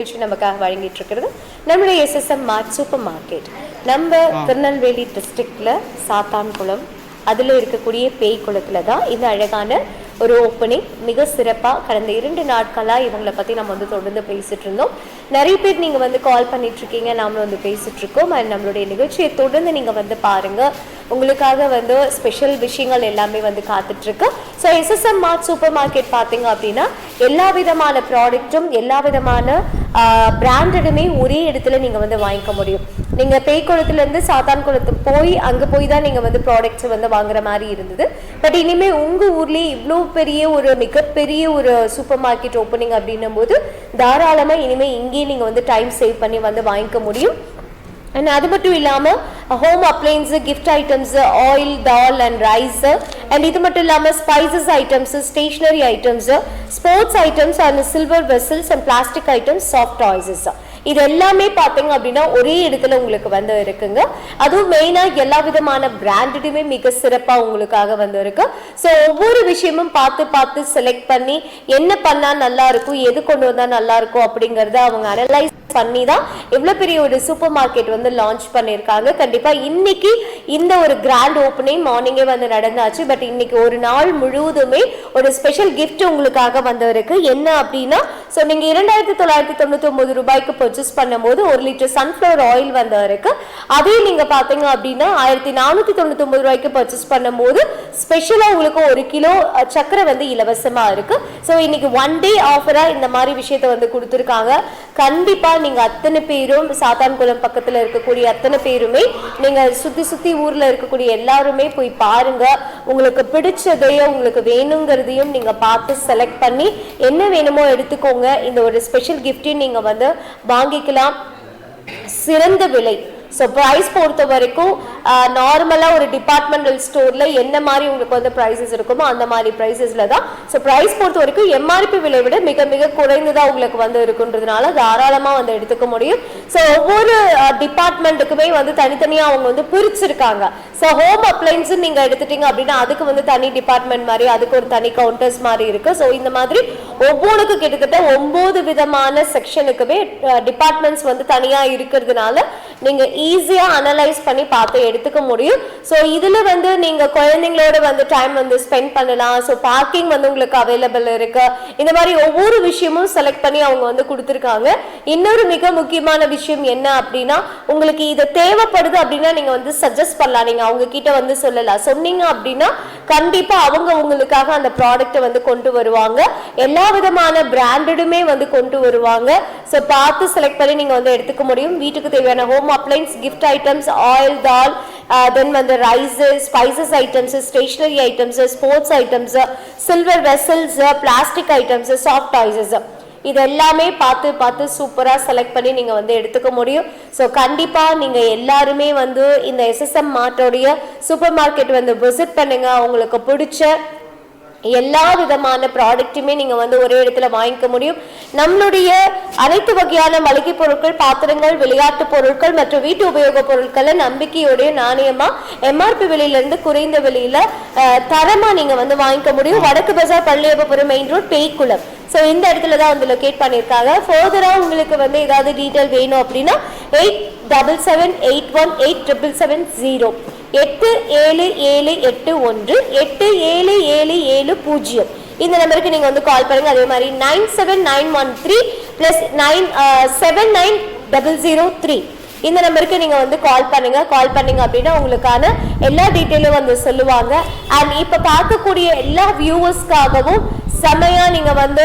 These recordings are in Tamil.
நிகழ்ச்சி நமக்காக வழங்கிட்டு இருக்கிறது நம்மளுடைய எஸ்எஸ்எம் மார்ட் சூப்பர் மார்க்கெட் நம்ம திருநெல்வேலி டிஸ்ட்ரிக்ட்ல சாத்தான்குளம் அதில் இருக்கக்கூடிய பேய் குளத்துல தான் இந்த அழகான ஒரு ஓப்பனிங் மிக சிறப்பாக கடந்த இரண்டு நாட்களாக இவங்களை பற்றி நம்ம வந்து தொடர்ந்து பேசிட்டு இருந்தோம். நிறைய பேர் நீங்கள் வந்து கால் பண்ணிட்டு இருக்கீங்க நாமளும் வந்து பேசிட்டு இருக்கோம். அண்ட் நம்மளுடைய நிகழ்ச்சியை தொடர்ந்து நீங்கள் வந்து பாருங்க. உங்களுக்காக வந்து ஸ்பெஷல் விஷயங்கள் எல்லாமே வந்து காத்துட்ருக்கு. ஸோ எஸ்எஸ்எம் மார்ட் சூப்பர் மார்க்கெட் பார்த்தீங்க அப்படின்னா எல்லா விதமான ப்ராடக்ட்டும் எல்லா விதமான பிராண்டடுமே ஒரே இடத்துல நீங்கள் வந்து வாங்கிக்க முடியும். நீங்கள் பேய்க்குளத்துலேருந்து சாத்தான் குளத்து போய் அங்கே போய் தான் நீங்கள் வந்து ப்ராடக்ட்ஸ் வந்து வாங்குற மாதிரி இருந்தது. பட் இனிமேல் உங்கள் ஊர்லேயே இவ்வளோ பெரிய ஒரு மிகப்பெரிய ஒரு சூப்பர் மார்க்கெட் ஓப்பனிங் அப்படின்னும் போது தாராளமாக இனிமேல் இங்கேயே நீங்கள் வந்து டைம் சேவ் பண்ணி வந்து வாங்கிக்க முடியும். அண்ட் அது மட்டும் இல்லாமல் home appliances gift items oil dal and rice and இது மட்டும் இல்லாமல் spices items stationery items sports items and silver vessels and plastic items soft toys இது எல்லாமே பார்த்தீங்க அப்படின்னா ஒரே இடத்துல உங்களுக்கு வந்து இருக்குங்க. அதுவும் மெயினாக எல்லா விதமான பிராண்டடுமே மிக சிறப்பாக உங்களுக்காக வந்து இருக்கு. ஸோ ஒவ்வொரு விஷயமும் பார்த்து பார்த்து செலக்ட் பண்ணி என்ன பண்ணால் நல்லா இருக்கும் எது கொண்டு வந்தால் நல்லா இருக்கும் அப்படிங்கிறத அவங்க அனலைஸ் பண்ணி தான் இவ்வளோ பெரிய ஒரு சூப்பர் மார்க்கெட் வந்து லான்ச் பண்ணியிருக்காங்க. கண்டிப்பாக இன்னைக்கு இந்த ஒரு கிராண்ட் ஓப்பனிங் மார்னிங்கே வந்து நடந்தாச்சு. பட் இன்னைக்கு ஒரு நாள் முழுவதுமே ஒரு ஸ்பெஷல் கிஃப்ட் உங்களுக்காக வந்திருக்கு என்ன அப்படின்னா ஸோ நீங்கள் இரண்டாயிரத்தி தொள்ளாயிரத்தி தொண்ணூற்றி ஒம்பது ரூபாய்க்கு பர்ச்சேஸ் பண்ணும்போது ஒரு லிட்டர் சன்ஃப்ளவர் ஆயில் வந்து இருக்கு. அதே நீங்கள் பார்த்தீங்க அப்படின்னா ஆயிரத்தி நானூற்றி தொண்ணூற்றி ஒம்பது ரூபாய்க்கு பர்ச்சேஸ் பண்ணும்போது ஸ்பெஷலாக உங்களுக்கு ஒரு கிலோ சக்கரை வந்து இலவசமாக இருக்கு. ஸோ இன்னைக்கு ஒன் டே ஆஃபராக இந்த மாதிரி விஷயத்த வந்து கொடுத்துருக்காங்க. கண்டிப்பாக நீங்கள் அத்தனை பேரும் சாத்தான்குளம் பக்கத்தில் இருக்கக்கூடிய அத்தனை பேருமே நீங்கள் சுற்றி சுற்றி ஊரில் இருக்கக்கூடிய எல்லாருமே போய் பாருங்க. உங்களுக்கு பிடிச்சதையும் உங்களுக்கு வேணுங்கிறதையும் நீங்கள் பார்த்து செலக்ட் பண்ணி என்ன வேணுமோ எடுத்துக்கோங்க. இந்த ஒரு ஸ்பெஷல் கிஃப்டையும் நீங்கள் வந்து வாங்கிக்கலாம். சிறந்த விலை. ஸோ ப்ரைஸ் பொறுத்த வரைக்கும் நார்மலாக ஒரு டிபார்ட்மெண்டல் ஸ்டோரில் என்ன மாதிரி உங்களுக்கு வந்து ப்ரைஸஸ் இருக்குமோ அந்த மாதிரி ப்ரைஸஸில் தான். ஸோ ப்ரைஸ் பொறுத்த வரைக்கும் எம்ஆர்பி விலை விட மிக மிக குறைந்துதான் உங்களுக்கு வந்து இருக்குன்றதுனால தாராளமாக வந்து எடுத்துக்க முடியும். ஸோ ஒவ்வொரு டிபார்ட்மெண்ட்டுக்குமே வந்து தனித்தனியாக அவங்க வந்து பிரிச்சிருக்காங்க. ஸோ ஹோம் அப்ளைன்ஸு நீங்கள் எடுத்துட்டீங்க அப்படின்னா அதுக்கு வந்து தனி டிபார்ட்மெண்ட் மாதிரி அதுக்கு ஒரு தனி கவுண்டர்ஸ் மாதிரி இருக்குது ஸோ இந்த மாதிரி ஒவ்வொன்றுக்கு கிட்டத்தட்ட ஒம்பது விதமான செக்ஷனுக்குமே டிபார்ட்மெண்ட்ஸ் வந்து தனியாக இருக்கிறதுனால நீங்கள் ஈஸியாக அனலைஸ் பண்ணி பார்த்து எடுத்துக்க முடியும். ஸோ இதில் வந்து நீங்கள் குழந்தைங்களோட வந்து டைம் வந்து ஸ்பெண்ட் பண்ணலாம். ஸோ பார்க்கிங் வந்து உங்களுக்கு அவைலபிள் இருக்கு. இந்த மாதிரி ஒவ்வொரு விஷயமும் செலக்ட் பண்ணி அவங்க வந்து கொடுத்துருக்காங்க. இன்னொரு மிக முக்கியமான விஷயம் என்ன அப்படின்னா உங்களுக்கு இது தேவைப்படுது அப்படின்னா நீங்கள் வந்து சஜஸ்ட் பண்ணலாம். நீங்கள் அவங்க கிட்ட வந்து சொல்லலாம். சொன்னீங்க அப்படின்னா கண்டிப்பாக அவங்க உங்களுக்காக அந்த ப்ராடக்ட்டை வந்து கொண்டு வருவாங்க. எல்லா விதமான பிராண்டடுமே வந்து கொண்டு வருவாங்க. ஸோ பார்த்து செலக்ட் பண்ணி நீங்கள் வந்து எடுத்துக்க முடியும். வீட்டுக்கு தேவையான home appliances gift items oil dal then வந்து rice spices items stationery items sports items silver vessels plastic items soft toys இது எல்லாமே பார்த்து பார்த்து சூப்பராக செலக்ட் பண்ணி நீங்கள் வந்து எடுத்துக்க முடியும். ஸோ கண்டிப்பாக நீங்கள் எல்லாருமே வந்து இந்த எஸ்எஸ்எம் மார்ட்டோடைய சூப்பர் மார்க்கெட் வந்து விசிட் பண்ணுங்கள் உங்களுக்கு பிடிச்ச எல்லா விதமான ப்ராடக்ட்டுமே நீங்கள் வந்து ஒரே இடத்துல வாங்கிக்க முடியும். நம்மளுடைய அனைத்து வகையான மளிகை பொருட்கள் பாத்திரங்கள் விளையாட்டு பொருட்கள் மற்றும் வீட்டு உபயோக பொருட்களை நம்பிக்கையோடைய நாணயமா எம்ஆர்பி விலையிலேருந்து குறைந்த விலையில தரமாக தரமா நீங்க வந்து வாங்கிக்க முடியும். வடக்கு பஜார் Palliyappapuram main road Peykulam. So இந்த இடத்துல தான் வந்து லொக்கேட் பண்ணியிருக்காங்க. ஃபர்தராக உங்களுக்கு வந்து ஏதாவது டீட்டெயில் வேணும் அப்படின்னா eight double seven eight one eight triple seven zero எட்டு ஏழு ஏழு எட்டு ஒன்று எட்டு ஏழு ஏழு ஏழு பூஜ்ஜியம். இந்த நம்பருக்கு நீங்கள் வந்து கால் பண்ணுங்க. அதே மாதிரி nine seven nine one three plus nine seven nine double zero three இந்த நம்பருக்கு நீங்கள் வந்து கால் பண்ணுங்க. கால் பண்ணீங்க அப்படின்னா உங்களுக்கான எல்லா டீட்டெயிலும் வந்து சொல்லுவாங்க. அண்ட் இப்போ பார்க்கக்கூடிய எல்லா வியூவர்ஸ்க்காகவும் செம்மையா நீங்க வந்து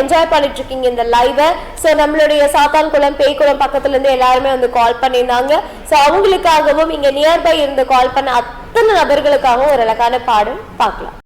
என்ஜாய் பண்ணிட்டு இருக்கீங்க இந்த லைவை ஸோ நம்மளுடைய சாத்தான்குளம் பேய்க்குளம் பக்கத்துல இருந்து எல்லாருமே வந்து கால் பண்ணியிருந்தாங்க. ஸோ அவங்களுக்காகவும் இங்க நியர்பை இருந்து கால் பண்ண அத்தனை நபர்களுக்காகவும் ஒரு அழகான பாடல் பார்க்கலாம்.